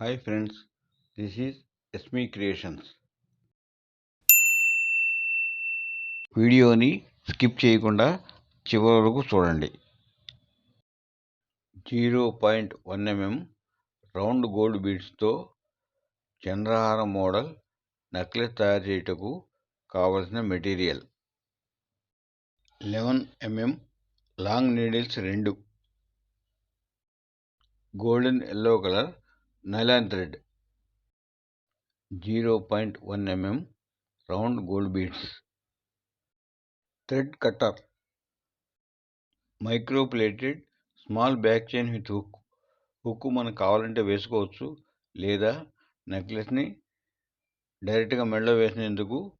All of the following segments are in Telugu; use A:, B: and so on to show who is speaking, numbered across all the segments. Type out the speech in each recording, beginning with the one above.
A: Hi friends this is Esme creations వీడియోని స్కిప్ చేయకుండా చివరి వరకు చూడండి. Zero point one mm round gold బీడ్స్తో చంద్రహారం మోడల్ నెక్లెస్ తయారు చేయుటకు కావలసిన material. Eleven MM long needles రెండు. Golden yellow colour nylon thread zero point one mm round gold beads thread cutter. Microplated small back chain with hook. Hook మనకు కావాలంటే వేసుకోవచ్చు లేదా నెక్లెస్ని డైరెక్ట్గా మెడలో వేసినందుకు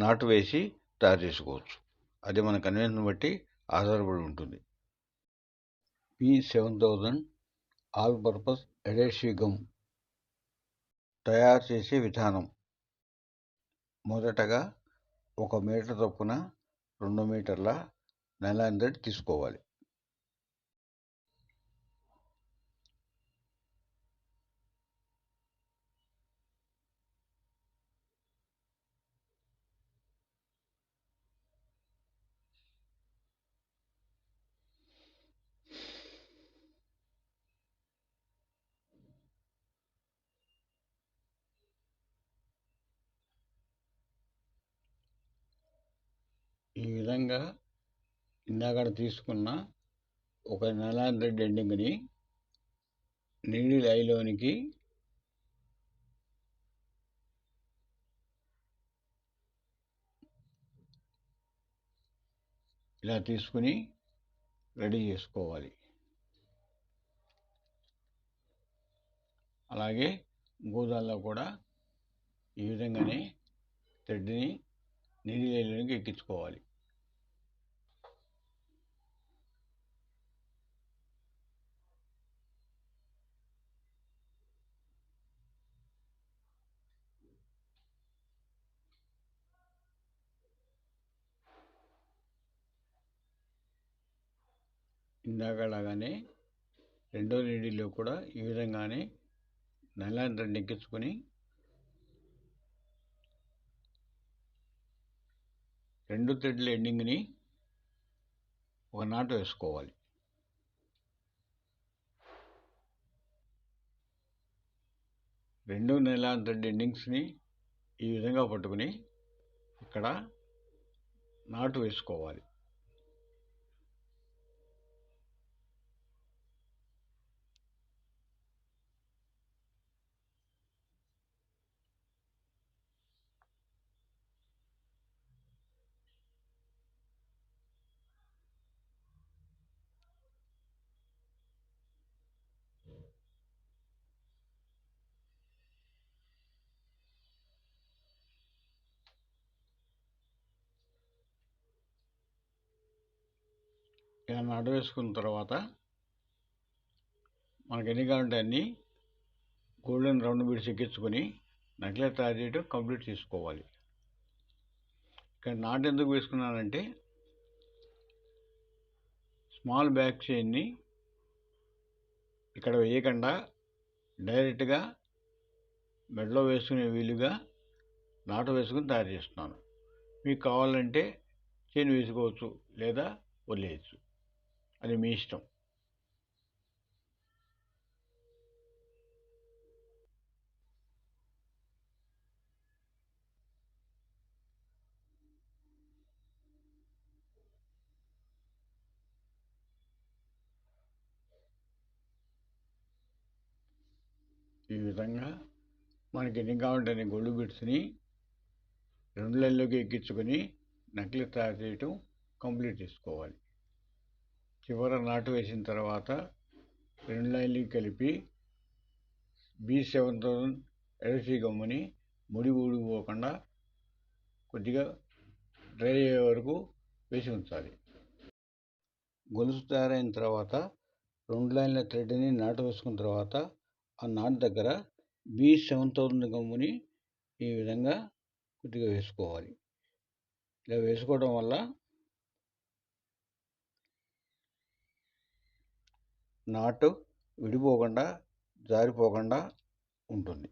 A: నాటు వేసి తయారు చేసుకోవచ్చు. అది మన కన్వీనియన్స్ బట్టి ఆధారపడి ఉంటుంది. P seven thousand all purpose adhesive gum తయారు చేసే విధానం. మొదటగా ఒక మీటర్ చొప్పున రెండు మీటర్ల నైలాన్ థ్రెడ్ తీసుకోవాలి. ఈ విధంగా ఇందాక తీసుకున్న ఒక నెల థ్రెడ్ ఎండింగ్ని నీడిల్ ఐలోనికి ఇలా తీసుకుని రెడీ చేసుకోవాలి. అలాగే గోదాల్లో కూడా ఈ విధంగానే థ్రెడ్ని నీడి ఐలోనికి ఎక్కించుకోవాలి. ఇందాకలాగానే రెండో నీడిలో కూడా ఈ విధంగానే నల్లని రెండు ఎక్కించుకొని రెండు థ్రెడ్ల ఎండింగ్ని ఒక నాటు వేసుకోవాలి. రెండు నెల థ్రెడ్ ఎండింగ్స్ని ఈ విధంగా పట్టుకుని ఇక్కడ నాటు వేసుకోవాలి. ఏదైనా అడవేసుకున్న వేసుకున్న తర్వాత మనకి ఎన్ని కావాలంటే అన్ని గోల్డెన్ రౌండ్ బీడ్స్ ఎక్కించుకొని నెక్లెస్ తయారు చేయడం కంప్లీట్ చేసుకోవాలి. ఇక్కడ నాటు ఎందుకు వేసుకున్నానంటే స్మాల్ బ్యాక్ చైన్ని ఇక్కడ వేయకుండా డైరెక్ట్గా మెడలో వేసుకునే వీలుగా నాటు వేసుకుని తయారు చేస్తున్నాను. మీకు కావాలంటే చైన్ వేసుకోవచ్చు లేదా వదిలేయచ్చు. అది మీ ఇష్టం. ఈ విధంగా మనకి ఎన్ని కావాలంటే గోల్డ్ బిట్స్ని రెండు లైన్లోకి ఎక్కించుకొని నకిలీ తయారు చేయటం కంప్లీట్ చేసుకోవాలి. చివర నాటు వేసిన తర్వాత రెండు లైన్లు కలిపి బీ సెవెన్ థౌజండ్ ఎల్సీ గమ్ముని ముడి ఊడిపోకుండా కొద్దిగా డ్రై అయ్యే వరకు వేసి ఉంచాలి. గొలుసు తయారైన తర్వాత రెండు లైన్ల థ్రెడ్ని నాటు వేసుకున్న తర్వాత ఆ నాటు దగ్గర బీ సెవెన్ థౌజండ్ గమ్ముని ఈ విధంగా కొద్దిగా వేసుకోవాలి. ఇలా వేసుకోవడం వల్ల నాటు విడిపోకుండా జారిపోకుండా ఉంటుంది.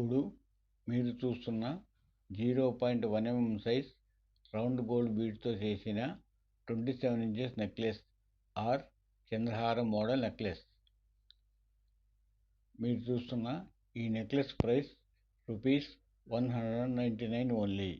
A: ఇప్పుడు మీరు చూస్తున్న zero point one mm size round gold బీడ్తో చేసిన twenty seven inches necklace or చంద్రహారం model necklace. మీరు చూస్తున్న ఈ necklace price rupees one hundred ninety nine only.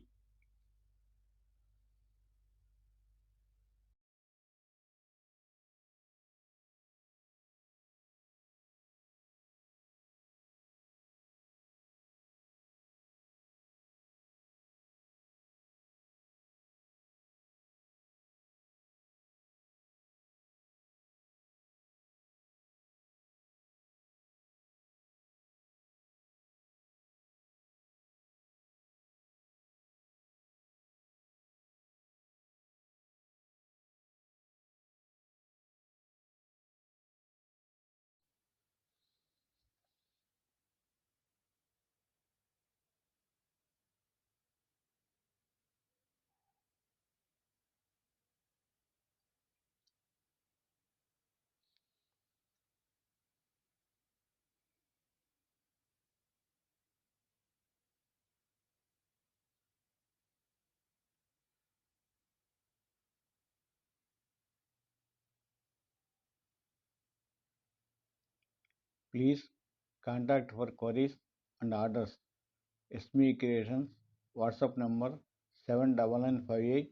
A: Please contact for queries and orders. SME Creations WhatsApp number 7958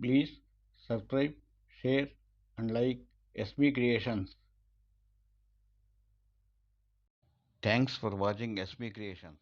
A: Please subscribe, share and like SB Creations. Thanks for watching SB Creations.